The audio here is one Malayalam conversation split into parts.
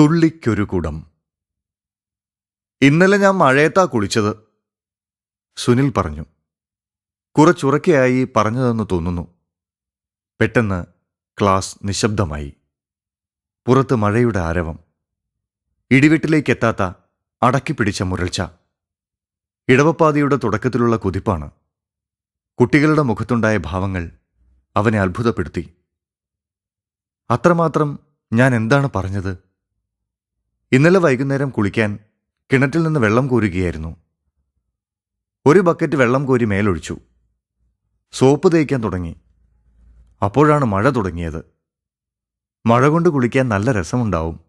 തുള്ളിക്കൊരു കുടം ഇന്നലെ ഞാൻ മഴയത്താ കുളിച്ചത് സുനിൽ പറഞ്ഞു. കുറച്ചുറക്കെയായി പറഞ്ഞതെന്ന് തോന്നുന്നു. പെട്ടെന്ന് ക്ലാസ് നിശബ്ദമായി. പുറത്ത് മഴയുടെ ആരവം. ഇടിവെട്ടിലേക്കെത്താത്ത അടക്കിപ്പിടിച്ച മുരൾച്ച. ഇടവപ്പാതിയുടെ തുടക്കത്തിലുള്ള കുതിപ്പാണ്. കുട്ടികളുടെ മുഖത്തുണ്ടായ ഭാവങ്ങൾ അവനെ അത്ഭുതപ്പെടുത്തി. അത്രമാത്രം ഞാൻ എന്താണ് പറഞ്ഞത്? ഇന്നലെ വൈകുന്നേരം കുളിക്കാൻ കിണറ്റിൽ നിന്ന് വെള്ളം കോരുകയായിരുന്നു. ഒരു ബക്കറ്റ് വെള്ളം കോരി മേലൊഴിച്ചു. സോപ്പ് തേക്കാൻ തുടങ്ങി. അപ്പോഴാണ് മഴ തുടങ്ങിയത്. മഴ കൊണ്ട് കുളിക്കാൻ നല്ല രസമുണ്ടാവും.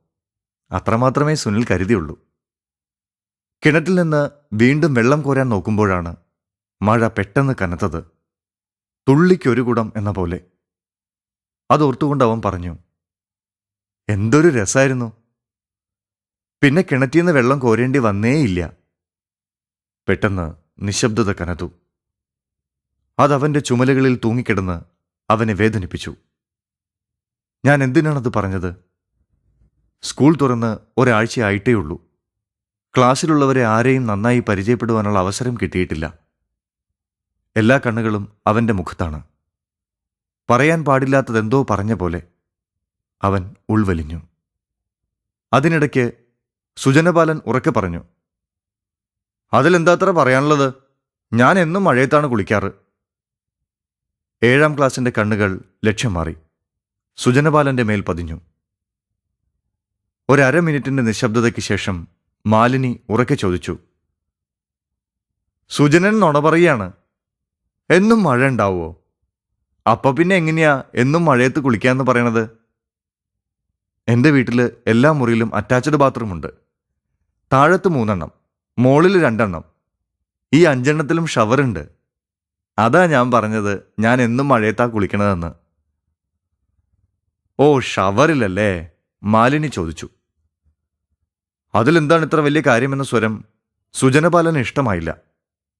അത്രമാത്രമേ സുനിൽ കരുതിയുള്ളൂ. കിണറ്റിൽ നിന്ന് വീണ്ടും വെള്ളം കോരാൻ നോക്കുമ്പോഴാണ് മഴ പെട്ടെന്ന് കനത്തത്. തുള്ളിക്കൊരു കുടം എന്ന പോലെ. അതോർത്തുകൊണ്ട് അവൻ പറഞ്ഞു എന്തൊരു രസായിരുന്നു. പിന്നെ കിണറ്റിന്ന് വെള്ളം കോരേണ്ടി വന്നേയില്ല. പെട്ടെന്ന് നിശബ്ദത കനത്തു. അതവന്റെ ചുമലുകളിൽ തൂങ്ങിക്കിടന്ന് അവനെ വേദനിപ്പിച്ചു. ഞാൻ എന്തിനാണത് പറഞ്ഞത്? സ്കൂൾ തുറന്ന് ഒരാഴ്ചയായിട്ടേയുള്ളൂ. ക്ലാസ്സിലുള്ളവരെ ആരെയും നന്നായി പരിചയപ്പെടുവാനുള്ള അവസരം കിട്ടിയിട്ടില്ല. എല്ലാ കണ്ണുകളും അവന്റെ മുഖത്താണ്. പറയാൻ പാടില്ലാത്തതെന്തോ പറഞ്ഞ പോലെ അവൻ ഉൾവലിഞ്ഞു. അതിനിടയ്ക്ക് സുജനപാലൻ ഉറക്കെ പറഞ്ഞു അതിലെന്താത്ര പറയാനുള്ളത്? ഞാൻ എന്നും മഴയത്താണ് കുളിക്കാറ്. ഏഴാം ക്ലാസിന്റെ കണ്ണുകൾ ലക്ഷ്യം മാറി. സുജനപാലന്റെ മേൽ പതിഞ്ഞു. ഒരര മിനിറ്റിന്റെ നിശബ്ദതയ്ക്ക് ശേഷം മാലിനി ഉറക്കെ ചോദിച്ചു സുജനൻ നുണ പറയാണ് എന്നും മഴ ഉണ്ടാവുമോ അപ്പൊ പിന്നെ എങ്ങനെയാ എന്നും മഴയത്ത് കുളിക്കാന്ന് പറയണത്? എന്റെ വീട്ടിൽ എല്ലാ മുറിയിലും അറ്റാച്ച്ഡ് ബാത്റൂം ഉണ്ട്. താഴത്ത് മൂന്നെണ്ണം മോളിൽ രണ്ടെണ്ണം. ഈ അഞ്ചെണ്ണത്തിലും ഷവറുണ്ട്. അതാ ഞാൻ പറഞ്ഞത് ഞാൻ എന്നും മഴയത്താ കുളിക്കണതെന്ന്. ഓ ഷവറിലല്ലേ? മാലിനി ചോദിച്ചു. അതിലെന്താണ് ഇത്ര വലിയ കാര്യമെന്ന സ്വരം സുജനപാലന് ഇഷ്ടമായില്ല.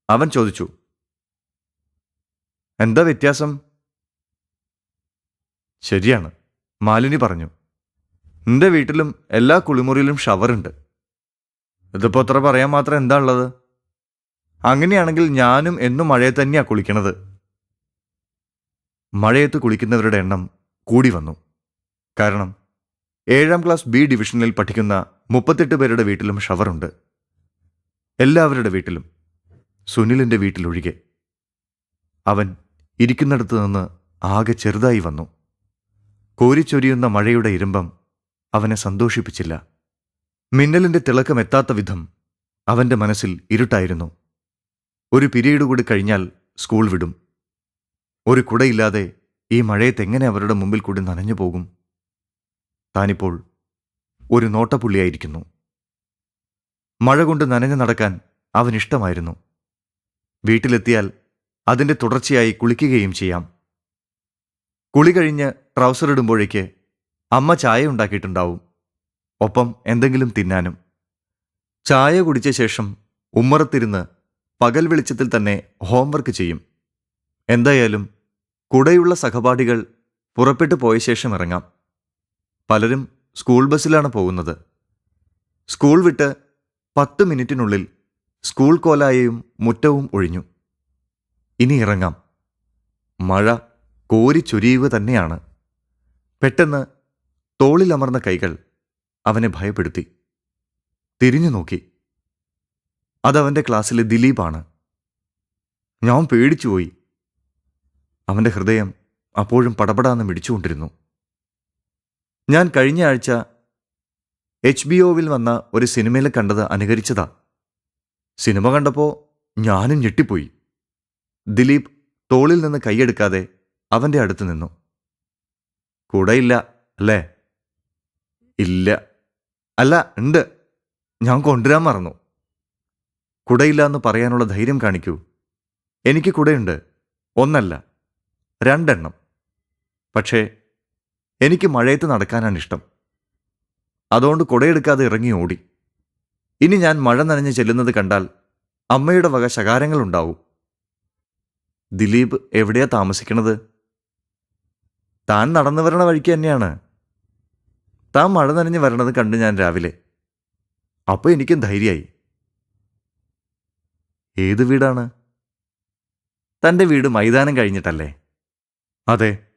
അവൻ ചോദിച്ചു. എന്താ വ്യത്യാസം? ശരിയാണ് മാലിനി പറഞ്ഞു. നിന്റെ വീട്ടിലും എല്ലാ കുളിമുറിയിലും ഷവറുണ്ട്. ഇതിപ്പോ അത്ര പറയാൻ മാത്രം എന്താ ഉള്ളത്? അങ്ങനെയാണെങ്കിൽ ഞാനും എന്നും മഴയെ തന്നെയാണ് കുളിക്കണത്. മഴയത്ത് കുളിക്കുന്നവരുടെ എണ്ണം കൂടി വന്നു. കാരണം ഏഴാം ക്ലാസ് ബി ഡിവിഷനിൽ പഠിക്കുന്ന മുപ്പത്തെട്ട് പേരുടെ വീട്ടിലും ഷവറുണ്ട്. എല്ലാവരുടെ വീട്ടിലും സുനിലിന്റെ വീട്ടിലൊഴികെ. അവൻ ഇരിക്കുന്നിടത്ത് നിന്ന് ആകെ ചെറുതായി വന്നു. കോരിച്ചൊരിയുന്ന മഴയുടെ ഇരുമ്പം അവനെ സന്തോഷിപ്പിച്ചില്ല. മിന്നലിന്റെ തിളക്കം എത്താത്ത വിധം അവന്റെ മനസ്സിൽ ഇരുട്ടായിരുന്നു. ഒരു പിരീഡ് കൂടി കഴിഞ്ഞാൽ സ്കൂൾ വിടും. ഒരു കുടയില്ലാതെ ഈ മഴയത്തെങ്ങനെ അവരുടെ മുമ്പിൽ കൂടി നനഞ്ഞു പോകും? താനിപ്പോൾ ഒരു നോട്ടപ്പുള്ളിയായിരിക്കുന്നു. മഴ കൊണ്ട് നനഞ്ഞു നടക്കാൻ അവനിഷ്ടമായിരുന്നു വീട്ടിലെത്തിയാൽ അതിന്റെ തുടർച്ചയായി കുളിക്കുകയും ചെയ്യാം. കുളി കഴിഞ്ഞ് ട്രൗസർ ഇടുമ്പോഴേക്ക് അമ്മ ചായ ഉണ്ടാക്കിയിട്ടുണ്ടാവും. ഒപ്പം എന്തെങ്കിലും തിന്നാനും. ചായ കുടിച്ച ശേഷം ഉമ്മറത്തിരുന്ന് പകൽ വെളിച്ചത്തിൽ തന്നെ ഹോംവർക്ക് ചെയ്യും. എന്തായാലും കൂടെയുള്ള സഹപാഠികൾ പുറപ്പെട്ടു പോയ ശേഷം ഇറങ്ങാം. പലരും സ്കൂൾ ബസ്സിലാണ് പോകുന്നത്. സ്കൂൾ വിട്ട് പത്ത് മിനിറ്റിനുള്ളിൽ സ്കൂൾ കോലായയും മുറ്റവും ഒഴിഞ്ഞു. ഇനി ഇറങ്ങാം. മഴ കോരിച്ചൊരിയുക തന്നെയാണ്. പെട്ടെന്ന് തോളിലമർന്ന കൈകൾ അവനെ ഭയപ്പെടുത്തി. തിരിഞ്ഞു നോക്കി. അതവന്റെ ക്ലാസ്സിലെ ദിലീപാണ്. ഞാൻ പേടിച്ചുപോയി അവന്റെ ഹൃദയം അപ്പോഴും പടപടാന്ന് മിടിച്ചുകൊണ്ടിരുന്നു. ഞാൻ കഴിഞ്ഞ ആഴ്ച എച്ച് ബി ഒവിൽ വന്ന ഒരു സിനിമയിൽ കണ്ടത് അനുകരിച്ചതാ. സിനിമ കണ്ടപ്പോൾ ഞാനും ഞെട്ടിപ്പോയി. ദിലീപ് തോളിൽ നിന്ന് കൈയെടുക്കാതെ അവന്റെ അടുത്ത് നിന്നു. കൂടെയില്ല അല്ലേ? ഇല്ല. അല്ല ഉണ്ട്. ഞാൻ കൊണ്ടുവരാൻ മറന്നു. കുടയില്ല എന്ന് പറയാനുള്ള ധൈര്യം കാണിക്കൂ. എനിക്ക് കുടയുണ്ട്. ഒന്നല്ല രണ്ടെണ്ണം. പക്ഷേ എനിക്ക് മഴയത്ത് നടക്കാനാണ് ഇഷ്ടം. അതുകൊണ്ട് കുടയെടുക്കാതെ ഇറങ്ങി ഓടി. ഇനി ഞാൻ മഴ നനഞ്ഞ് ചെല്ലുന്നത് കണ്ടാൽ അമ്മയുടെ വക ശകാരങ്ങളുണ്ടാവും. ദിലീപ് എവിടെയാ താമസിക്കണത്? താൻ നടന്നു വരണ വഴിക്ക് തന്നെയാണ്. താൻ മഴ നനഞ്ഞ് വരണത് കണ്ട് ഞാൻ രാവിലെ. അപ്പോൾ എനിക്കും ധൈര്യമായി. ഏത് വീടാണ്? തന്റെ വീട് മൈതാനം കഴിഞ്ഞിട്ടല്ലേ? അതെ.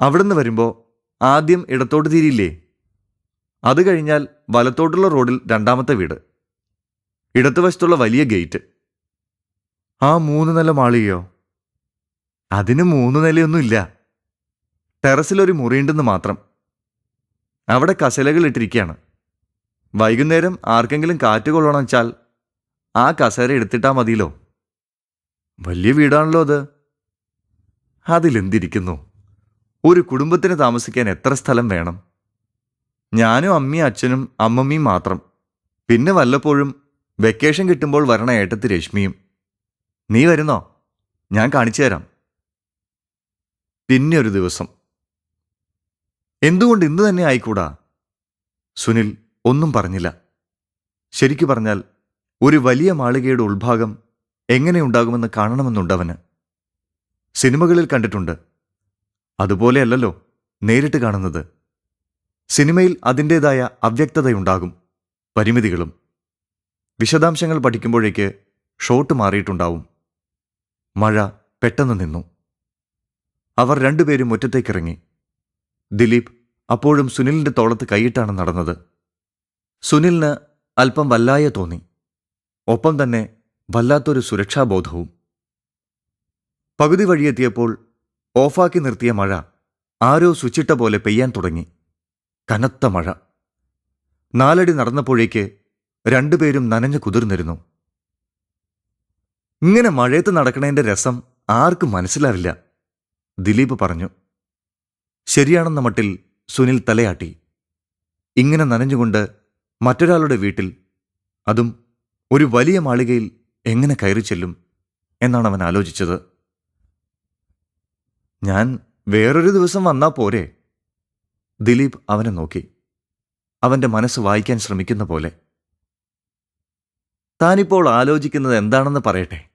അവിടുന്ന് വരുമ്പോൾ ആദ്യം ഇടത്തോട്ട് തിരിയില്ലേ? അത് കഴിഞ്ഞാൽ വലത്തോട്ടുള്ള റോഡിൽ രണ്ടാമത്തെ വീട്. ഇടതുവശത്തുള്ള വലിയ ഗേറ്റ്. ആ മൂന്ന് നില മാളികയോ? അതിന് മൂന്ന് നിലയൊന്നുമില്ല. ടെറസിലൊരു മുറിയുണ്ടെന്ന് മാത്രം. അവിടെ കസലകൾ ഇട്ടിരിക്കുകയാണ്. വൈകുന്നേരം ആർക്കെങ്കിലും കാറ്റ് കൊള്ളണം വെച്ചാൽ ആ കസേര എടുത്തിട്ടാ മതിയല്ലോ. വലിയ വീടാണല്ലോ അത്. അതിലെന്തിരിക്കുന്നു? ഒരു കുടുംബത്തിന് താമസിക്കാൻ എത്ര സ്ഥലം വേണം? ഞാനും അമ്മയും അച്ഛനും അമ്മമ്മയും മാത്രം. പിന്നെ വല്ലപ്പോഴും വെക്കേഷൻ കിട്ടുമ്പോൾ വരണ ഏട്ടത്തി രശ്മിയും. നീ വരുന്നോ? ഞാൻ കാണിച്ചു തരാം. പിന്നെ ഒരു ദിവസം. എന്തുകൊണ്ട് ഇന്ന് തന്നെ ആയിക്കൂടാ? സുനിൽ ഒന്നും പറഞ്ഞില്ല. ശരിക്കു പറഞ്ഞാൽ ഒരു വലിയ മാളികയുടെ ഉൾഭാഗം എങ്ങനെയുണ്ടാകുമെന്ന് കാണണമെന്നുണ്ടവന് സിനിമകളിൽ കണ്ടിട്ടുണ്ട്. അതുപോലെയല്ലല്ലോ നേരിട്ട് കാണുന്നത്. സിനിമയിൽ അതിന്റേതായ അവ്യക്തതയുണ്ടാകും പരിമിതികളും. വിശദാംശങ്ങൾ പഠിക്കുമ്പോഴേക്ക് ഷോട്ട് മാറിയിട്ടുണ്ടാവും. മഴ പെട്ടെന്ന് നിന്നു. അവർ രണ്ടുപേരും മുറ്റത്തേക്കിറങ്ങി. ദിലീപ് അപ്പോഴും സുനിലിന്റെ തോളത്ത് കൈയിട്ടാണ് നടന്നത്. സുനിലിന് അല്പം വല്ലായ തോന്നി. ഒപ്പം തന്നെ വല്ലാത്തൊരു സുരക്ഷാബോധവും. പകുതി വഴിയെത്തിയപ്പോൾ ഓഫാക്കി നിർത്തിയ മഴ ആരോ സ്വിച്ചിട്ട പോലെ പെയ്യാൻ തുടങ്ങി. കനത്ത മഴ. നാലടി നടന്നപ്പോഴേക്ക് രണ്ടുപേരും നനഞ്ഞു കുതിർന്നിരുന്നു. ഇങ്ങനെ മഴയത്ത് നടക്കണേന്റെ രസം ആർക്കും മനസ്സിലാവില്ല ദിലീപ് പറഞ്ഞു. ശരിയാണെന്ന മട്ടിൽ സുനിൽ തലയാട്ടി. ഇങ്ങനെ നനഞ്ഞുകൊണ്ട് മറ്റൊരാളുടെ വീട്ടിൽ അതും ഒരു വലിയ മാളികയിൽ എങ്ങനെ കയറി ചെല്ലും എന്നാണ് അവൻ ആലോചിച്ചത്. ഞാൻ വേറൊരു ദിവസം വന്നാ പോരെ? ദിലീപ് അവനെ നോക്കി. അവന്റെ മനസ്സ് വായിക്കാൻ ശ്രമിക്കുന്ന പോലെ. താനിപ്പോൾ ആലോചിക്കുന്നത് എന്താണെന്ന് പറയട്ടെ?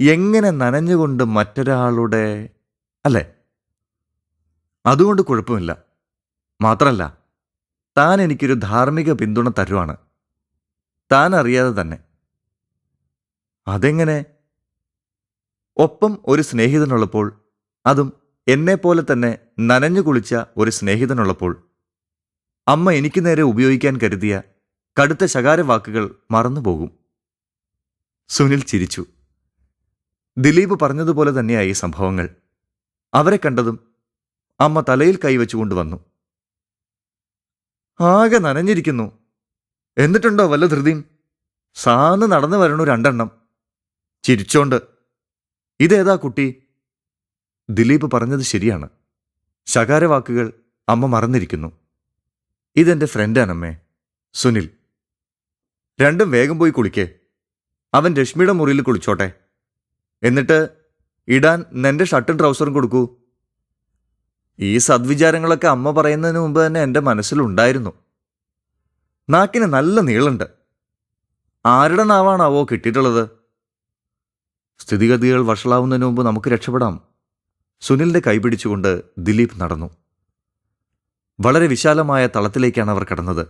എങ്ങനെ നനഞ്ഞുകൊണ്ട് മറ്റൊരാളുടെ അല്ലേ? അതുകൊണ്ട് കുഴപ്പമില്ല. മാത്രമല്ല താൻ എനിക്കൊരു ധാർമ്മിക പിന്തുണ തരുവാണ്. താൻ അറിയാതെ തന്നെ. അതെങ്ങനെ? ഒപ്പം ഒരു സ്നേഹിതനുള്ളപ്പോൾ അതും എന്നെപ്പോലെ തന്നെ നനഞ്ഞു കുളിച്ച ഒരു സ്നേഹിതനുള്ളപ്പോൾ അമ്മ എനിക്ക് നേരെ ഉപയോഗിക്കാൻ കരുതിയ കടുത്ത ശകാരവാക്കുകൾ മറന്നുപോകും. സുനിൽ ചിരിച്ചു. ദിലീപ് പറഞ്ഞതുപോലെ തന്നെയായി സംഭവങ്ങൾ. അവരെ കണ്ടതും അമ്മ തലയിൽ കൈവച്ചുകൊണ്ട് വന്നു ആകെ നനഞ്ഞിരിക്കുന്നു. എന്നിട്ടുണ്ടോ വല്ല ധൃതിയും? സാന്ന് നടന്നു വരണു രണ്ടെണ്ണം. ചിരിച്ചോണ്ട് ഇതേതാ കുട്ടി? ദിലീപ് പറഞ്ഞത് ശരിയാണ്. ശകാരവാക്കുകൾ അമ്മ മറന്നിരിക്കുന്നു. ഇതെന്റെ ഫ്രണ്ടാണമ്മേ സുനിൽ. രണ്ടും വേഗം പോയി കുളിക്കേ. അവൻ രശ്മിയുടെ മുറിയിൽ കുളിച്ചോട്ടെ. എന്നിട്ട് ഇടാൻ നിന്റെ ഷർട്ടും ട്രൗസറും കൊടുക്കൂ. ഈ സദ്വിചാരങ്ങളൊക്കെ അമ്മ പറയുന്നതിന് മുമ്പ് തന്നെ എന്റെ മനസ്സിലുണ്ടായിരുന്നു. നാക്കിന് നല്ല നീളുണ്ട് ആരുടെ നാവാണാവോ കിട്ടിയിട്ടുള്ളത്? സ്ഥിതിഗതികൾ വഷളാവുന്നതിന് മുമ്പ് നമുക്ക് രക്ഷപ്പെടാം. സുനിലിന്റെ കൈപിടിച്ചുകൊണ്ട് ദിലീപ് നടന്നു. വളരെ വിശാലമായ തളത്തിലേക്കാണ് അവർ കടന്നത്.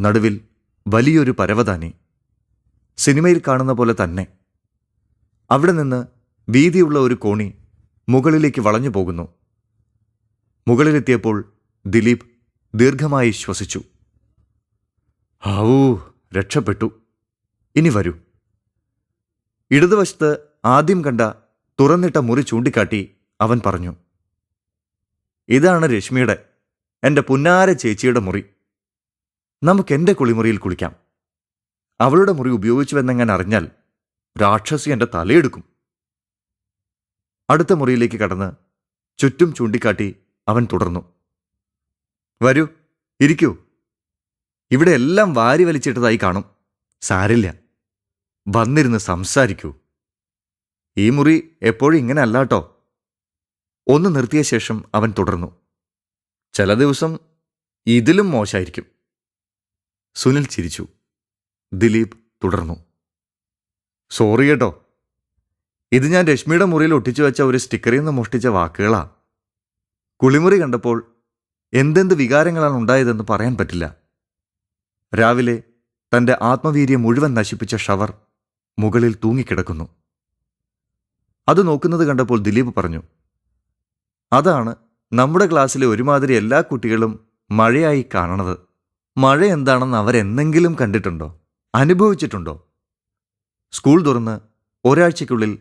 നടുവിൽ വലിയൊരു പരവതാനി. സിനിമയിൽ കാണുന്ന പോലെ തന്നെ. അവിടെ നിന്ന് വീതിയുള്ള ഒരു കോണി മുകളിലേക്ക് വളഞ്ഞു പോകുന്നു. മുകളിലെത്തിയപ്പോൾ ദിലീപ് ദീർഘമായി ശ്വസിച്ചു. ഹൂ രക്ഷപ്പെട്ടു. ഇനി വരൂ. ഇടതുവശത്ത് ആദ്യം കണ്ട തുറന്നിട്ട മുറി ചൂണ്ടിക്കാട്ടി അവൻ പറഞ്ഞു ഇതാണ് രശ്മിയുടെ എന്റെ പുന്നാര ചേച്ചിയുടെ മുറി. നമുക്ക് എന്റെ കുളിമുറിയിൽ കുളിക്കാം. അവളുടെ മുറി ഉപയോഗിച്ചുവെന്നെങ്ങാൻ അറിഞ്ഞാൽ രാക്ഷസി എന്റെ തലയെടുക്കും. അടുത്ത മുറിയിലേക്ക് കടന്ന് ചുറ്റും ചൂണ്ടിക്കാട്ടി അവൻ തുടർന്നു. വരൂ ഇരിക്കൂ. ഇവിടെ എല്ലാം വാരി വലിച്ചിട്ടതായി കാണും. സാരില്ല. വന്നിരുന്ന് സംസാരിക്കൂ. ഈ മുറി എപ്പോഴും ഇങ്ങനെ അല്ലാട്ടോ. ഒന്ന് നിർത്തിയ ശേഷം അവൻ തുടർന്നു. ചില ദിവസം ഇതിലും മോശമായിരിക്കും സുനിൽ ചിരിച്ചു. ദിലീപ് തുടർന്നു. സോറി കേട്ടോ. ഇത് ഞാൻ രശ്മിയുടെ മുറിയിൽ ഒട്ടിച്ചു വെച്ച ഒരു സ്റ്റിക്കറിൽ നിന്ന് മോഷ്ടിച്ച വാക്കുകളാ. കുളിമുറി കണ്ടപ്പോൾ എന്തെന്ത് വികാരങ്ങളാണ് ഉണ്ടായതെന്ന് പറയാൻ പറ്റില്ല. രാവിലെ തന്റെ ആത്മവീര്യം മുഴുവൻ നശിപ്പിച്ച ഷവർ മുകളിൽ തൂങ്ങിക്കിടക്കുന്നു. അത് നോക്കുന്നത് കണ്ടപ്പോൾ ദിലീപ് പറഞ്ഞു അതാണ് നമ്മുടെ ക്ലാസ്സിലെ ഒരുമാതിരി എല്ലാ കുട്ടികളും മഴയായി കാണണത്. മഴ എന്താണെന്ന് അവരെന്തെങ്കിലും കണ്ടിട്ടുണ്ടോ? അനുഭവിച്ചിട്ടുണ്ടോ? സ്കൂൾ തുറന്ന് ഒരാഴ്ചയ്ക്കുള്ളിൽ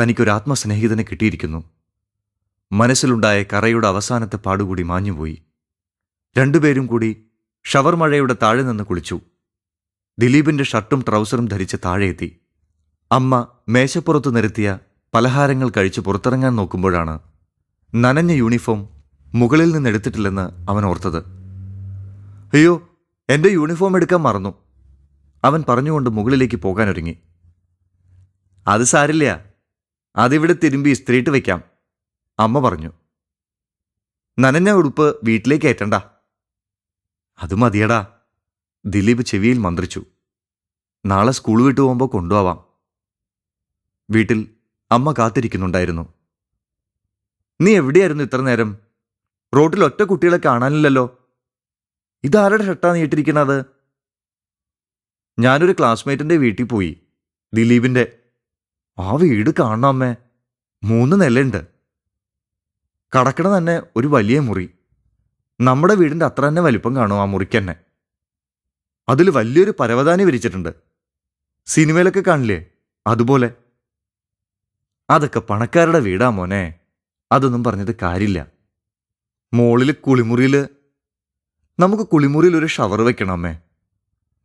തനിക്കൊരു ആത്മസ്നേഹിതനെ കിട്ടിയിരിക്കുന്നു. മനസ്സിലുണ്ടായ കറയുടെ അവസാനത്തെ പാടുകൂടി മാഞ്ഞുപോയി. രണ്ടുപേരും കൂടി ഷവർ മഴയുടെ താഴെ നിന്ന് കുളിച്ചു. ദിലീപിന്റെ ഷർട്ടും ട്രൗസറും ധരിച്ച് താഴെയെത്തി. അമ്മ മേശപ്പുറത്തു നിരത്തിയ പലഹാരങ്ങൾ കഴിച്ച് പുറത്തിറങ്ങാൻ നോക്കുമ്പോഴാണ് നനഞ്ഞ യൂണിഫോം മുകളിൽ നിന്ന് എടുത്തിട്ടില്ലെന്ന് അവൻ ഓർത്തത്. അയ്യോ എന്റെ യൂണിഫോം എടുക്കാൻ മറന്നു അവൻ പറഞ്ഞുകൊണ്ട് മുകളിലേക്ക് പോകാനൊരുങ്ങി. അത് സാരില്ല അതിവിടെ തിരുമ്പി സ്ത്രീട്ട് വെക്കാം. അമ്മ പറഞ്ഞു നനഞ്ഞ ഉടുപ്പ് വീട്ടിലേക്ക് ഏറ്റണ്ട. അത് മതിയടാ ദിലീപ് ചെവിയിൽ മന്ത്രിച്ചു. നാളെ സ്കൂൾ വിട്ടു പോകുമ്പോൾ കൊണ്ടുപോവാം. വീട്ടിൽ അമ്മ കാത്തിരിക്കുന്നുണ്ടായിരുന്നു. നീ എവിടെയായിരുന്നു ഇത്ര നേരം? റോഡിൽ ഒറ്റ കുട്ടികളെ കാണാനില്ലല്ലോ. ഇതാരുടെ ഷർട്ടാ നീ ഇട്ടിരിക്കണത് ഞാനൊരു ക്ലാസ്മേറ്റിന്റെ വീട്ടിൽ പോയി ദിലീപിന്റെ. ആ വീട് കാണണം അമ്മേ. മൂന്ന് നിലയുണ്ട്. കടക്കണ തന്നെ ഒരു വലിയ മുറി. നമ്മുടെ വീടിന്റെ അത്ര തന്നെ വലിപ്പം കാണും ആ മുറിക്ക് തന്നെ. അതിൽ വലിയൊരു പരവതാനി വിരിച്ചിട്ടുണ്ട്. സിനിമയിലൊക്കെ കാണില്ലേ? അതുപോലെ. അതൊക്കെ പണക്കാരുടെ വീടാ മോനെ. അതൊന്നും പറഞ്ഞിട്ട് കാര്യമില്ല. മോളിൽ കുളിമുറിയിൽ നമുക്ക് കുളിമുറിയിൽ ഒരു ഷവർ വെക്കണം അമ്മേ.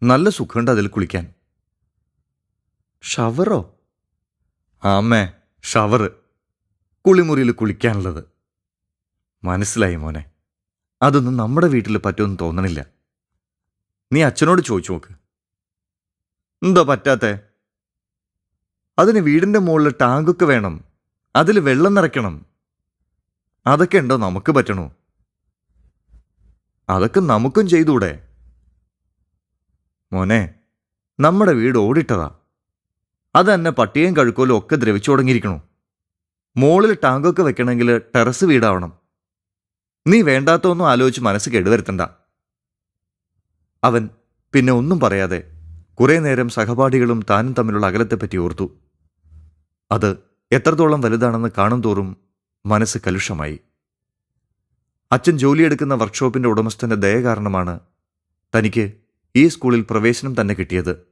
നല്ല സുഖമുണ്ട് അതിൽ കുളിക്കാൻ. ഷവറോ? ആ അമ്മേ ഷവർ കുളിമുറിയിൽ കുളിക്കാനുള്ളത്. മനസ്സിലായി മോനെ. അതൊന്നും നമ്മുടെ വീട്ടിൽ പറ്റുമെന്ന് തോന്നണില്ല. നീ അച്ഛനോട് ചോദിച്ചു നോക്ക്. എന്താ പറ്റാത്ത? അതിന് വീടിന്റെ മുകളിൽ ടാങ്കൊക്കെ വേണം. അതിൽ വെള്ളം നിറയ്ക്കണം. അതൊക്കെ ഉണ്ടോ നമുക്ക് പറ്റണോ? അതൊക്കെ നമുക്കും ചെയ്തൂടെ. മോനെ നമ്മുടെ വീട് ഓടിട്ടതാ. അത് തന്നെ പട്ടിയും കഴുക്കോലും ഒക്കെ ദ്രവിച്ചു തുടങ്ങിയിരിക്കണു. മോളിൽ ടാങ്കൊക്കെ വെക്കണമെങ്കിൽ ടെറസ് വീടാവണം. നീ വേണ്ടാത്തൊന്നും ആലോചിച്ച് മനസ്സ് കേടുവരുത്തണ്ട. അവൻ പിന്നെ ഒന്നും പറയാതെ കുറേ നേരം സഹപാഠികളും താനും തമ്മിലുള്ള അകലത്തെപ്പറ്റി ഓർത്തു. അത് എത്രത്തോളം വലുതാണെന്ന് കാണും തോറും മനസ്സ് കലുഷമായി. അച്ഛൻ ജോലിയെടുക്കുന്ന വർക്ക്ഷോപ്പിന്റെ ഉടമസ്ഥന്റെ ദയ കാരണമാണ് തനിക്ക് ഈ സ്കൂളിൽ പ്രവേശനം തന്നെ കിട്ടിയത്.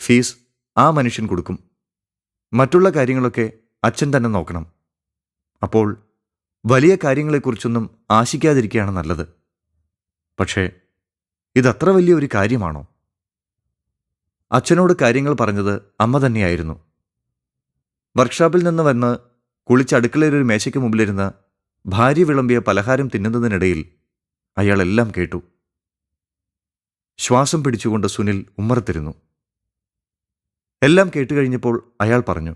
ഫീസ് ആ മനുഷ്യൻ കൊടുക്കും. മറ്റുള്ള കാര്യങ്ങളൊക്കെ അച്ഛൻ തന്നെ നോക്കണം. അപ്പോൾ വലിയ കാര്യങ്ങളെക്കുറിച്ചൊന്നും ആശിക്കാതിരിക്കുകയാണ് നല്ലത്. പക്ഷേ ഇതത്ര വലിയ ഒരു കാര്യമാണോ? അച്ഛനോട് കാര്യങ്ങൾ പറഞ്ഞത് അമ്മ തന്നെയായിരുന്നു. വർക്ക്ഷോപ്പിൽ നിന്ന് വന്ന് കുളിച്ച് അടുക്കളയിൽ ഒരു മേശയ്ക്ക് മുമ്പിലിരുന്ന് ഭാര്യ വിളമ്പിയ പലഹാരം തിന്നുന്നതിനിടയിൽ അയാളെല്ലാം കേട്ടു. ശ്വാസം പിടിച്ചുകൊണ്ട് സുനിൽ ഉമ്മറത്തിരുന്നു. എല്ലാം കേട്ടുകഴിഞ്ഞപ്പോൾ അയാൾ പറഞ്ഞു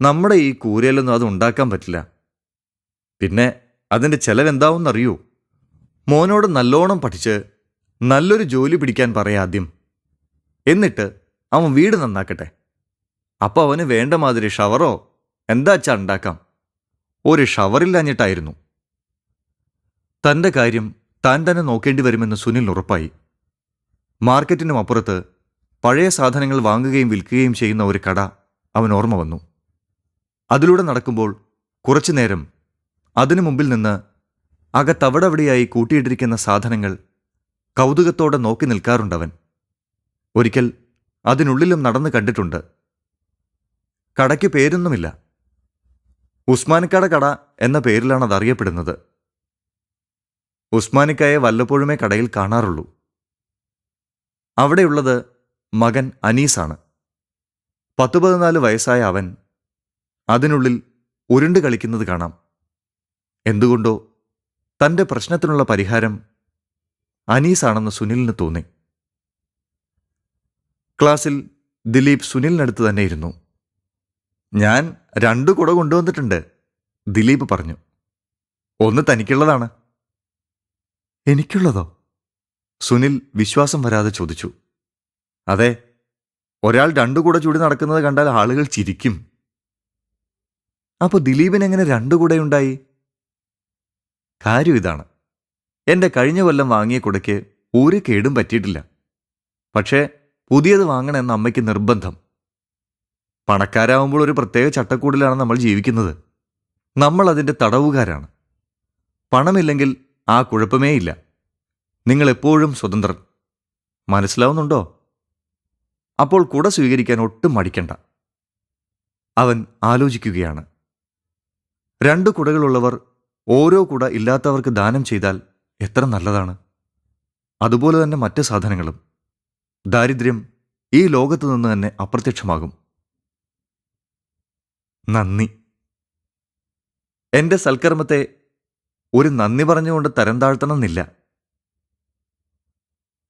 നമ്മുടെ ഈ കൂരയിലൊന്നും അത് ഉണ്ടാക്കാൻ പറ്റില്ല. പിന്നെ അതിന്റെ ചെലവെന്താവുമെന്നറിയോ മോനോട് നല്ലോണം പഠിച്ച് നല്ലൊരു ജോലി പിടിക്കാൻ പറയാദ്യം എന്നിട്ട് അവൻ വീട് നന്നാക്കട്ടെ. അപ്പോൾ അവന് വേണ്ട മാതിരി ഷവറോ എന്താ വച്ചാൽ ഉണ്ടാക്കാം? ഒരു ഷവറില്ലാഞ്ഞിട്ടായിരുന്നു. തന്റെ കാര്യം താൻ തന്നെ നോക്കേണ്ടി വരുമെന്ന് സുനിൽ ഉറപ്പായി. മാർക്കറ്റിനും അപ്പുറത്ത് പഴയ സാധനങ്ങൾ വാങ്ങുകയും വിൽക്കുകയും ചെയ്യുന്ന ഒരു കട അവൻ ഓർമ്മ വന്നു. അതിലൂടെ നടക്കുമ്പോൾ കുറച്ചു നേരം അതിനു മുമ്പിൽ നിന്ന് അകത്തവിടവിടെയായി കൂട്ടിയിട്ടിരിക്കുന്ന സാധനങ്ങൾ കൗതുകത്തോടെ നോക്കി നിൽക്കാറുണ്ടവൻ. ഒരിക്കൽ അതിനുള്ളിലും നടന്നു കണ്ടിട്ടുണ്ട്. കടയ്ക്ക് പേരൊന്നുമില്ല. ഉസ്മാനിക്കട കട എന്ന പേരിലാണ് അത് അറിയപ്പെടുന്നത് ഉസ്മാനിക്കായെ വല്ലപ്പോഴുമേ കടയിൽ കാണാറുള്ളൂ. അവിടെയുള്ളത് മകൻ അനീസാണ്. പത്തു പതിനാല് വയസ്സായ അവൻ അതിനുള്ളിൽ ഉരുണ്ട് കളിക്കുന്നത് കാണാം. എന്തുകൊണ്ടോ തന്റെ പ്രശ്നത്തിനുള്ള പരിഹാരം അനീസാണെന്ന് സുനിലിന് തോന്നി. ക്ലാസ്സിൽ ദിലീപ് സുനിലിനടുത്ത് തന്നെ ഇരുന്നു ഞാൻ രണ്ടു കുട കൊണ്ടുവന്നിട്ടുണ്ട് ദിലീപ് പറഞ്ഞു. ഒന്ന് തനിക്കുള്ളതാണ്. എനിക്കുള്ളതോ? സുനിൽ വിശ്വാസം വരാതെ ചോദിച്ചു. അതെ ഒരാൾ രണ്ടു കൂടെ ചൂടി നടക്കുന്നത് കണ്ടാൽ ആളുകൾ ചിരിക്കും. അപ്പോൾ ദിലീപിനെങ്ങനെ രണ്ടു കുടയുണ്ടായി? കാര്യം ഇതാണ്. എന്റെ കഴിഞ്ഞ കൊല്ലം വാങ്ങിയ കുടയ്ക്ക് ഒരു കേടും പറ്റിയിട്ടില്ല. പക്ഷേ പുതിയത് വാങ്ങണമെന്ന് അമ്മയ്ക്ക് നിർബന്ധം. പണക്കാരാവുമ്പോൾ ഒരു പ്രത്യേക ചട്ടക്കൂടിലാണ് നമ്മൾ ജീവിക്കുന്നത്. നമ്മൾ അതിന്റെ തടവുകാരാണ്. പണമില്ലെങ്കിൽ ആ കുഴപ്പമേ ഇല്ല. നിങ്ങൾ എപ്പോഴും സ്വതന്ത്രൻ. മനസ്സിലാവുന്നുണ്ടോ? അപ്പോൾ കുട സ്വീകരിക്കാൻ ഒട്ടും മടിക്കണ്ട. അവൻ ആലോചിക്കുകയാണ്. രണ്ട് കുടകളുള്ളവർ ഓരോ കുട ഇല്ലാത്തവർക്ക് ദാനം ചെയ്താൽ എത്ര നല്ലതാണ്. അതുപോലെ തന്നെ മറ്റ് സാധനങ്ങളും. ദാരിദ്ര്യം ഈ ലോകത്തു നിന്ന് തന്നെ അപ്രത്യക്ഷമാകും. നന്ദി. എന്റെ സൽക്കർമ്മത്തെ ഒരു നന്ദി പറഞ്ഞുകൊണ്ട് തരം താഴ്ത്തണമെന്നില്ല.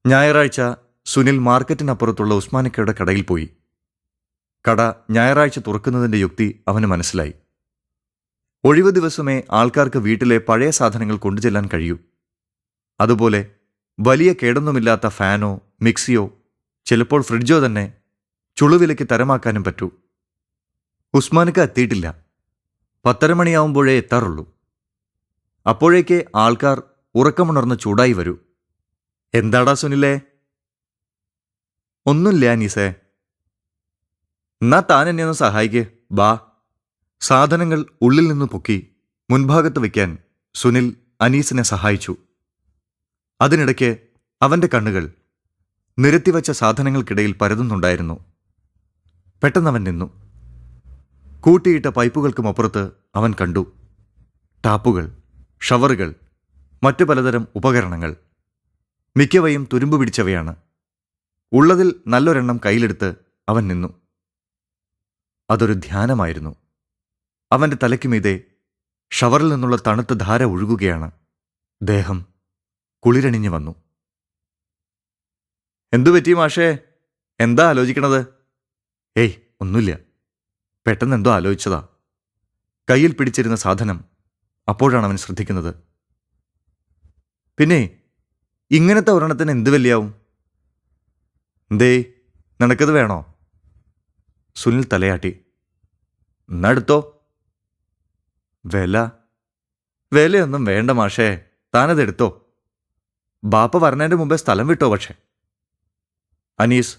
ഞായറാഴ്ച സുനിൽ മാർക്കറ്റിനപ്പുറത്തുള്ള ഉസ്മാനിക്കയുടെ കടയിൽ പോയി. കട ഞായറാഴ്ച തുറക്കുന്നതിന്റെ യുക്തി അവന് മനസ്സിലായി. ഒഴിവ് ദിവസമേ ആൾക്കാർക്ക് വീട്ടിലെ പഴയ സാധനങ്ങൾ കൊണ്ടുചെല്ലാൻ കഴിയൂ. അതുപോലെ വലിയ കേടൊന്നുമില്ലാത്ത ഫാനോ മിക്സിയോ ചിലപ്പോൾ ഫ്രിഡ്ജോ തന്നെ ചുളുവിലയ്ക്ക് തരമാക്കാനും പറ്റൂ. ഉസ്മാനക്ക് എത്തിയിട്ടില്ല. പത്തര മണിയാവുമ്പോഴേ എത്താറുള്ളൂ. അപ്പോഴേക്ക് ആൾക്കാർ ഉറക്കമുണർന്ന് ചൂടായി വരൂ. എന്താടാ സുനിലേ? ഒന്നുമില്ല അനീസേ. എന്നാ താൻ എന്നെ ഒന്ന് സഹായിക്ക്. ബാ. സാധനങ്ങൾ ഉള്ളിൽ നിന്ന് പൊക്കി മുൻഭാഗത്ത് വയ്ക്കാൻ സുനിൽ അനീസിനെ സഹായിച്ചു. അതിനിടയ്ക്ക് അവന്റെ കണ്ണുകൾ നിരത്തിവച്ച സാധനങ്ങൾക്കിടയിൽ പരതുന്നുണ്ടായിരുന്നു. പെട്ടെന്നവൻ നിന്നു. കൂട്ടിയിട്ട പൈപ്പുകൾക്കുമപ്പുറത്ത് അവൻ കണ്ടു. ടാപ്പുകൾ ഷവറുകൾ മറ്റു പലതരം ഉപകരണങ്ങൾ. മിക്കവയും തുരുമ്പ് പിടിച്ചവയാണ്. ഉള്ളതിൽ നല്ലൊരെണ്ണം കയ്യിലെടുത്ത് അവൻ നിന്നു. അതൊരു ധ്യാനമായിരുന്നു. അവന്റെ തലയ്ക്കുമീതെ ഷവറിൽ നിന്നുള്ള തണുത്ത ധാര ഒഴുകുകയാണ്. ദേഹം കുളിരണിഞ്ഞു വന്നു. എന്തു പറ്റി മാഷേ? എന്താ ആലോചിക്കണത്? ഏയ് ഒന്നുമില്ല. പെട്ടെന്ന് എന്തോ ആലോചിച്ചതാ. കയ്യിൽ പിടിച്ചിരുന്ന സാധനം അപ്പോഴാണ് അവൻ ശ്രദ്ധിക്കുന്നത്. പിന്നെ ഇങ്ങനത്തെ ഒരെണ്ണത്തിന് എന്ത് വലിയാവും? എന്തേ നിനക്കത് വേണോ? സുനിൽ തലയാട്ടി. എന്നാ എടുത്തോ? വില? വിലയൊന്നും വേണ്ട മാഷേ. താനത് എടുത്തോ ബാപ്പ പറഞ്ഞതിന്റെ മുമ്പേ സ്ഥലം വിട്ടോ പക്ഷേ. അനീസ്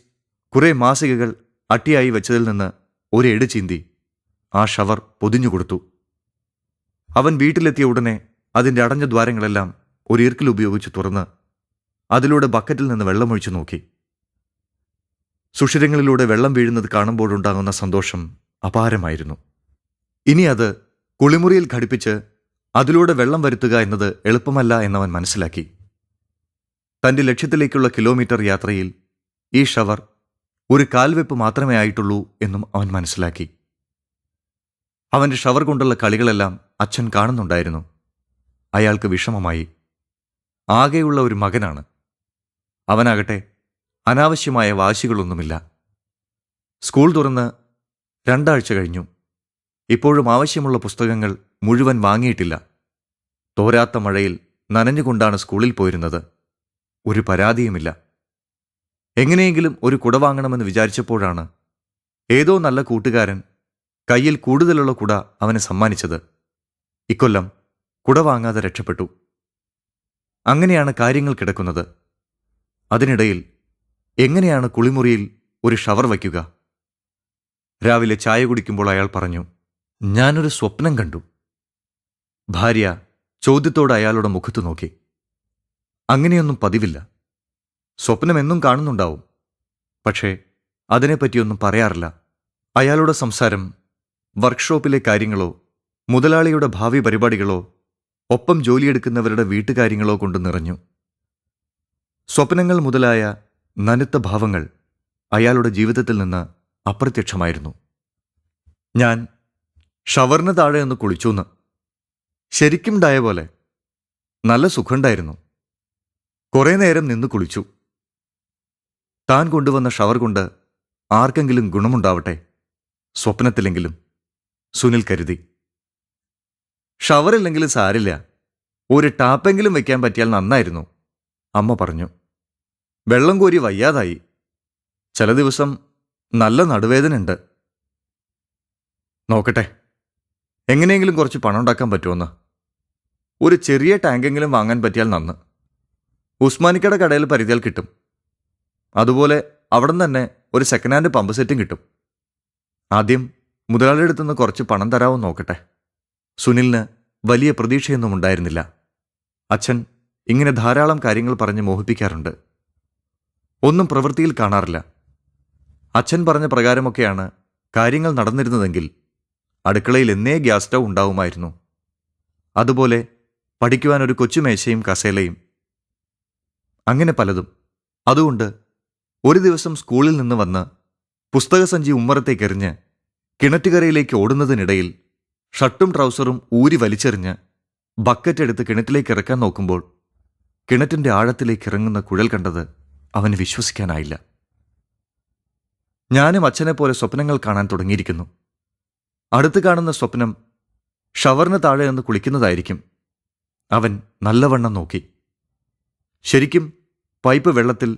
കുറെ മാസികകൾ അട്ടിയായി വെച്ചതിൽ നിന്ന് ഒരു എടു ചീന്തി. ആ ഷവർ പൊതിഞ്ഞു കൊടുത്തു. അവൻ വീട്ടിലെത്തിയ ഉടനെ അതിന്റെ അടഞ്ഞ ദ്വാരങ്ങളെല്ലാം ഒരു ഈർക്കിൽ ഉപയോഗിച്ച് തുറന്ന് അതിലൂടെ ബക്കറ്റിൽ നിന്ന് വെള്ളമൊഴിച്ചു നോക്കി. സുഷിരങ്ങളിലൂടെ വെള്ളം വീഴുന്നത് കാണുമ്പോഴുണ്ടാകുന്ന സന്തോഷം അപാരമായിരുന്നു. ഇനി അത് കുളിമുറിയിൽ ഘടിപ്പിച്ച് അതിലൂടെ വെള്ളം വരുത്തുക എന്നത് എളുപ്പമല്ല എന്നവൻ മനസ്സിലാക്കി. തന്റെ ലക്ഷ്യത്തിലേക്കുള്ള കിലോമീറ്റർ യാത്രയിൽ ഈ ഷവർ ഒരു കാൽവെപ്പ് മാത്രമേ ആയിട്ടുള്ളൂ എന്നും അവൻ മനസ്സിലാക്കി. അവന്റെ ഷവർ കൊണ്ടുള്ള കളികളെല്ലാം അച്ഛൻ കാണുന്നുണ്ടായിരുന്നു. അയാൾക്ക് വിഷമമായി. ആകെയുള്ള ഒരു മകനാണ്. അവനാകട്ടെ അനാവശ്യമായ വാശികളൊന്നുമില്ല. സ്കൂൾ തുറന്ന് രണ്ടാഴ്ച കഴിഞ്ഞു. ഇപ്പോഴും ആവശ്യമുള്ള പുസ്തകങ്ങൾ മുഴുവൻ വാങ്ങിയിട്ടില്ല. തോരാത്ത മഴയിൽ നനഞ്ഞുകൊണ്ടാണ് സ്കൂളിൽ പോയിരുന്നത്. ഒരു പരാതിയുമില്ല. എങ്ങനെയെങ്കിലും ഒരു കുട വാങ്ങണമെന്ന് വിചാരിച്ചപ്പോഴാണ് ഏതോ നല്ല കൂട്ടുകാരൻ കയ്യിൽ കൂടുതലുള്ള കുട അവനെ സമ്മാനിച്ചത്. ഇക്കൊല്ലം കുട വാങ്ങാതെ രക്ഷപ്പെട്ടു. അങ്ങനെയാണ് കാര്യങ്ങൾ കിടക്കുന്നത്. അതിനിടയിൽ എങ്ങനെയാണ് കുളിമുറിയിൽ ഒരു ഷവർ വയ്ക്കുക? രാവിലെ ചായ കുടിക്കുമ്പോൾ അയാൾ പറഞ്ഞു ഞാനൊരു സ്വപ്നം കണ്ടു. ഭാര്യ ചോദ്യത്തോടെ അയാളുടെ മുഖത്ത് നോക്കി. അങ്ങനെയൊന്നും പതിവില്ല. സ്വപ്നം എന്നും കാണുന്നുണ്ടാവും. പക്ഷേ അതിനെപ്പറ്റിയൊന്നും പറയാറില്ല. അയാളുടെ സംസാരം വർക്ക്ഷോപ്പിലെ കാര്യങ്ങളോ മുതലാളിയുടെ ഭാവി പരിപാടികളോ ഒപ്പം ജോലിയെടുക്കുന്നവരുടെ വീട്ടുകാര്യങ്ങളോ കൊണ്ട് നിറഞ്ഞു. സ്വപ്നങ്ങൾ മുതലായ നനുത്ത ഭാവങ്ങൾ അയാളുടെ ജീവിതത്തിൽ നിന്ന് അപ്രത്യക്ഷമായിരുന്നു. ഞാൻ ഷവറിന് താഴെ ഒന്ന് കുളിച്ചൂന്ന്. ശരിക്കും ഡായ പോലെ. നല്ല സുഖമുണ്ടായിരുന്നു കുറേ നേരം നിന്ന് കുളിച്ചു. താൻ കൊണ്ടുവന്ന ഷവർ കൊണ്ട് ആർക്കെങ്കിലും ഗുണമുണ്ടാവട്ടെ? സ്വപ്നത്തിലെങ്കിലും. സുനിൽ കരുതി. ഷവറില്ലെങ്കിലും സാരില്ല. ഒരു ടാപ്പെങ്കിലും വെക്കാൻ പറ്റിയാൽ നന്നായിരുന്നു. അമ്മ പറഞ്ഞു. വെള്ളം കോരി വയ്യാതായി. ചില ദിവസം നല്ല നടുവേദനയുണ്ട്. നോക്കട്ടെ. എങ്ങനെയെങ്കിലും കുറച്ച് പണം ഉണ്ടാക്കാൻ പറ്റുമെന്ന്? ഒരു ചെറിയ ടാങ്കെങ്കിലും വാങ്ങാൻ പറ്റിയാൽ നന്ന്. ഉസ്മാനിക്കയുടെ കടയിൽ പരിധിയാൽ കിട്ടും. അതുപോലെ അവിടെ തന്നെ ഒരു സെക്കൻഡ് ഹാൻഡ് പമ്പ് സെറ്റും കിട്ടും. ആദ്യം മുതലാളിയുടെ അടുത്തുനിന്ന് കുറച്ച് പണം തരാമോ നോക്കട്ടെ. സുനിലിന് വലിയ പ്രതീക്ഷയൊന്നും ഉണ്ടായിരുന്നില്ല. അച്ഛൻ ഇങ്ങനെ ധാരാളം കാര്യങ്ങൾ പറഞ്ഞ് മോഹിപ്പിക്കാറുണ്ട്. ഒന്നും പ്രവൃത്തിയിൽ കാണാറില്ല. അച്ഛൻ പറഞ്ഞ പ്രകാരമൊക്കെയാണ് കാര്യങ്ങൾ നടന്നിരുന്നതെങ്കിൽ അടുക്കളയിൽ എന്നേ ഗ്യാസ് സ്റ്റൗ ഉണ്ടാവുമായിരുന്നു. അതുപോലെ പഠിക്കുവാൻ ഒരു കൊച്ചുമേശയും കസേലയും. അങ്ങനെ പലതും. അതുകൊണ്ട് ഒരു ദിവസം സ്കൂളിൽ നിന്ന് വന്ന് പുസ്തകസഞ്ചി ഉമ്മറത്തേക്ക് എറിഞ്ഞ് കിണറ്റുകരയിലേക്ക് ഓടുന്നതിനിടയിൽ ഷർട്ടും ട്രൗസറും ഊരി വലിച്ചെറിഞ്ഞ് ബക്കറ്റ് എടുത്ത് കിണറ്റിലേക്ക് ഇറക്കാൻ നോക്കുമ്പോൾ കിണറ്റിന്റെ ആഴത്തിലേക്ക് ഇറങ്ങുന്ന കുഴൽ കണ്ടത് അവന് വിശ്വസിക്കാനായില്ല. ഞാനും അച്ഛനെ പോലെ സ്വപ്നങ്ങൾ കാണാൻ തുടങ്ങിയിരിക്കുന്നു. അടുത്ത് കാണുന്ന സ്വപ്നം ഷവറിന് താഴെ നിന്ന് കുളിക്കുന്നതായിരിക്കും. അവൻ നല്ലവണ്ണം നോക്കി. ശരിക്കും പൈപ്പ് വെള്ളത്തിൽ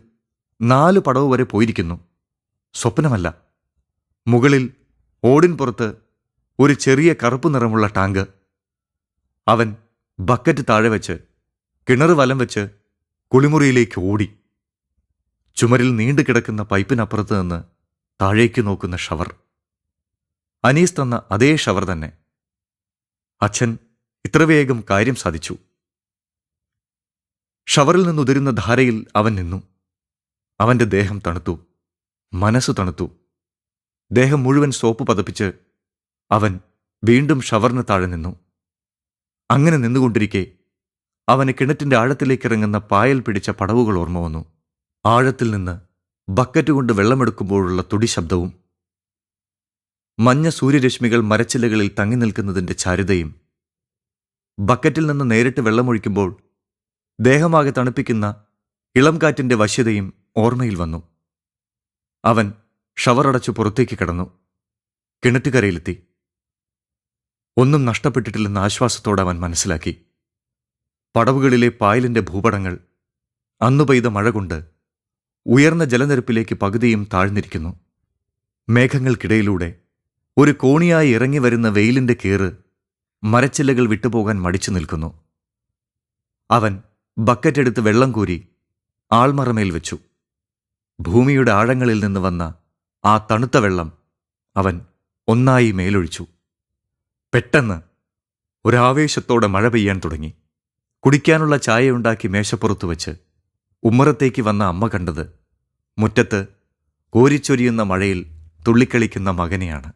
നാല് പടവ് വരെ പോയിരിക്കുന്നു. സ്വപ്നമല്ല. മുകളിൽ ഓടിൻ പുറത്ത് ഒരു ചെറിയ കറുപ്പ് നിറമുള്ള ടാങ്ക്. അവൻ ബക്കറ്റ് താഴെ വെച്ച് കിണർ വലം വെച്ച് കുളിമുറിയിലേക്ക് ഓടി. ചുമരിൽ നീണ്ടു കിടക്കുന്ന പൈപ്പിനപ്പുറത്ത് നിന്ന് താഴേക്ക് നോക്കുന്ന ഷവർ. അനീസ് തന്ന അതേ ഷവർ തന്നെ. അച്ഛൻ ഇത്ര വേഗം കാര്യം സാധിച്ചു. ഷവറിൽ നിന്നുതിരുന്ന ധാരയിൽ അവൻ നിന്നു. അവന്റെ ദേഹം തണുത്തു. മനസ്സ് തണുത്തു. ദേഹം മുഴുവൻ സോപ്പ് പതപ്പിച്ച് അവൻ വീണ്ടും ഷവറിന് താഴെ നിന്നു. അങ്ങനെ നിന്നുകൊണ്ടിരിക്കെ അവന് കിണറ്റിന്റെ ആഴത്തിലേക്ക് ഇറങ്ങുന്ന പായൽ പിടിച്ച പടവുകൾ ഓർമ്മ വന്നു. ആഴത്തിൽ നിന്ന് ബക്കറ്റ് കൊണ്ട് വെള്ളമെടുക്കുമ്പോഴുള്ള തുടി ശബ്ദവും മഞ്ഞ സൂര്യരശ്മികൾ മരച്ചില്ലകളിൽ തങ്ങി നിൽക്കുന്നതിന്റെ ചാരുതയും. ബക്കറ്റിൽ നിന്ന് നേരിട്ട് വെള്ളമൊഴിക്കുമ്പോൾ ദേഹമാകെ തണുപ്പിക്കുന്ന ഇളം കാറ്റിന്റെ വശ്യതയും ഓർമ്മയിൽ വന്നു. അവൻ ഷവറടച്ചു പുറത്തേക്ക് കടന്നു. കിണറ്റുകരയിലെത്തി. ഒന്നും നഷ്ടപ്പെട്ടിട്ടില്ലെന്ന ആശ്വാസത്തോടെ അവൻ മനസ്സിലാക്കി. പടവുകളിലെ പായലിന്റെ ഭൂപടങ്ങൾ അന്നു പെയ്ത മഴ കൊണ്ട് ഉയർന്ന ജലനിരപ്പിലേക്ക് പകുതിയും താഴ്ന്നിരിക്കുന്നു. മേഘങ്ങൾക്കിടയിലൂടെ ഒരു കോണിയായി ഇറങ്ങി വരുന്ന വെയിലിന്റെ കീറ് മരച്ചില്ലകൾ വിട്ടുപോകാൻ മടിച്ചു നിൽക്കുന്നു. അവൻ ബക്കറ്റെടുത്ത് വെള്ളം കോരി ആൾമറമേൽ വെച്ചു. ഭൂമിയുടെ ആഴങ്ങളിൽ നിന്ന് വന്ന ആ തണുത്ത വെള്ളം അവൻ ഒന്നായി മേലൊഴിച്ചു. പെട്ടെന്ന് ഒരാവേശത്തോടെ മഴ പെയ്യാൻ തുടങ്ങി. കുടിക്കാനുള്ള ചായ ഉണ്ടാക്കി മേശപ്പുറത്ത് വെച്ച് ഉമ്മറത്തേക്ക് വന്ന അമ്മ കണ്ടത് മുറ്റത്ത് കോരിച്ചൊരിയുന്ന മഴയിൽ തുള്ളിക്കളിക്കുന്ന മകനെയാണ്.